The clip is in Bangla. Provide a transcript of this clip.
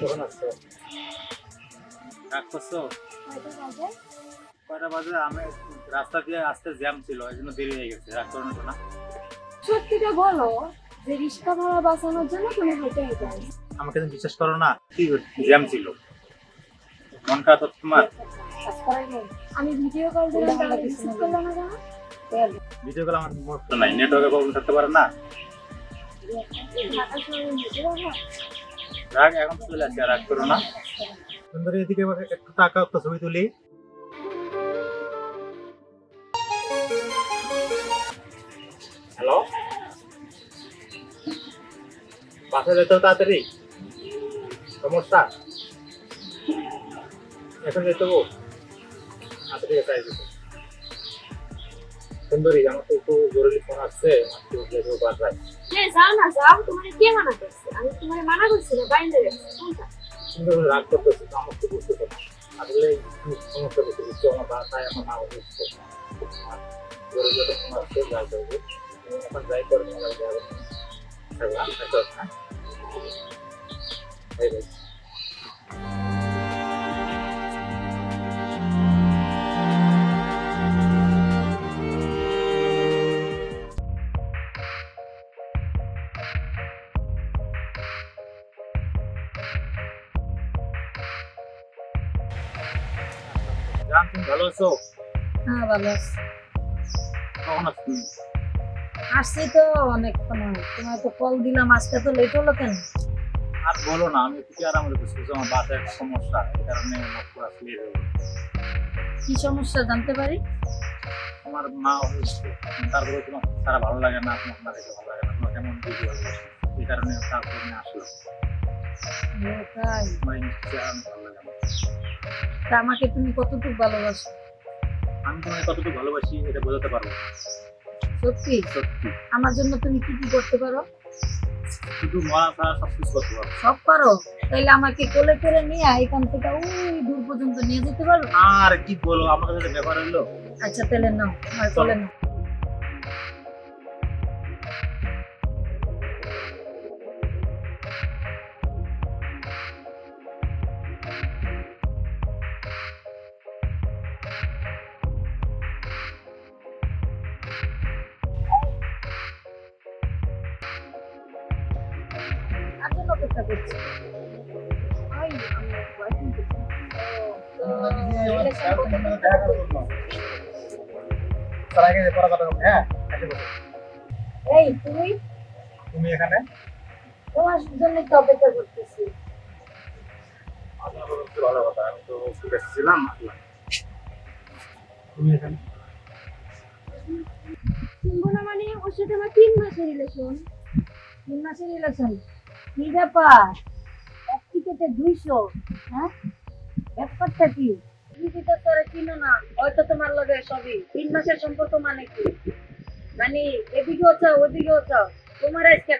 কখন আসছো রাগ করছ কয়টা বাজে? আমি রাস্তা দিয়ে আসতে জ্যাম ছিল এই জন্য দেরি হয়ে গেছে রাগ করো না। সত্যিটা বলো যে রিক্সা ভাড়া বাঁচানোর জন্য তুমি হেঁটে হেঁটে আমাকে তুমি বিশ্বাস করো না কি জ্যাম ছিল। মন খারাপ হচ্ছে তোমার? আমি ভিডিও কল দিলাম তাহলে রিসিভ করল না কেন? ভিডিও কল আমার মুহূর্ত নাই নেটওয়ার্কে প্রবলেম থাকতে পারে না। ঢাকা শহরে রাগ এখন চলে আসছে রাগ করো না। সুন্দরী এদিকে একটু টাকা একটা ছবি তুলি। হ্যালো? বাসে যেতে তাড়াতাড়ি? সমস্যা? এখন যেতে হব। আচ্ছা ঠিক আছে সুন্দরী আমার তো একটু জরুরি ফোন আসছে। বাসায়। হ্যাঁ যাও না যাও তোমার কে মানা করছে আমি তোমার মানা করছি না? বাইন্দে গেছে সুন্দর করে রাগ করতেছি, তো আমার তো বুঝতে পারছি আসলে সমস্যা করতে বুঝছ আমার বাসায় আমার মা বুঝতে যত ফোন আসছে যাই করব এখন যাই করে, তোমার যাবে থাকলাম একটা হ্যাঁ জান তুমি ভালো আছো। হ্যাঁ ভালো আছি কখন আছো আসছি তো অনেকক্ষণ তোমায় তো কল দিলাম আজকে তো লেট হলো কেন? আর বলো না আমি একটু আরাম করতেছি আমার বাসায় একটা সমস্যা এই কারণে আমার হয়ে কি সমস্যা জানতে পারি? আমার মা অসুস্থ। তারপরে তোমার সারা ভালো লাগে না তোমার না দেখে ভালো লাগে না তোমার কেমন বুঝি ভালো এই কারণে তারপরে আমি আসলাম। ও তাই। তা আমাকে তুমি কতটুকু ভালোবাসো? আমি তোমাকে কতটুকু ভালোবাসি এটা বোঝাতে পারব না। সত্যি? সত্যি। আমার জন্য তুমি কি কি করতে পারো? শুধু মরা ছাড়া সব কিছু করতে পারব। সব পারো? তাইলে আমাকে কোলে করে নিয়ে এখান থেকে ওই দূর পর্যন্ত নিয়ে যেতে পারো? আর কি বলো আমার সাথে ব্যাপার হলো। আচ্ছা তাহলে নাও আমার কোলে নাও। এসে বসো। এই তুমি? তুমি এখানে? তোমার জন্য তো অপেক্ষা করতেছি ভালো কথা? আমি তো ছিলাম তুমি এখানে? শুনব না মানে ওর সাথে আমার তিন মাসের রিলেশন তিন মাসের ইলেকশন কি ব্যাপার? এক টিকেটে দুইশো হ্যাঁ? ব্যাপারটা কি? তুমি তো তোরে চিনো না, হয়তো তোমার লগে সবই। তিন মাসের সম্পর্ক মানে কি? মানে এদিকেও চাও, ওদিকেও চাও, তোমার আজকে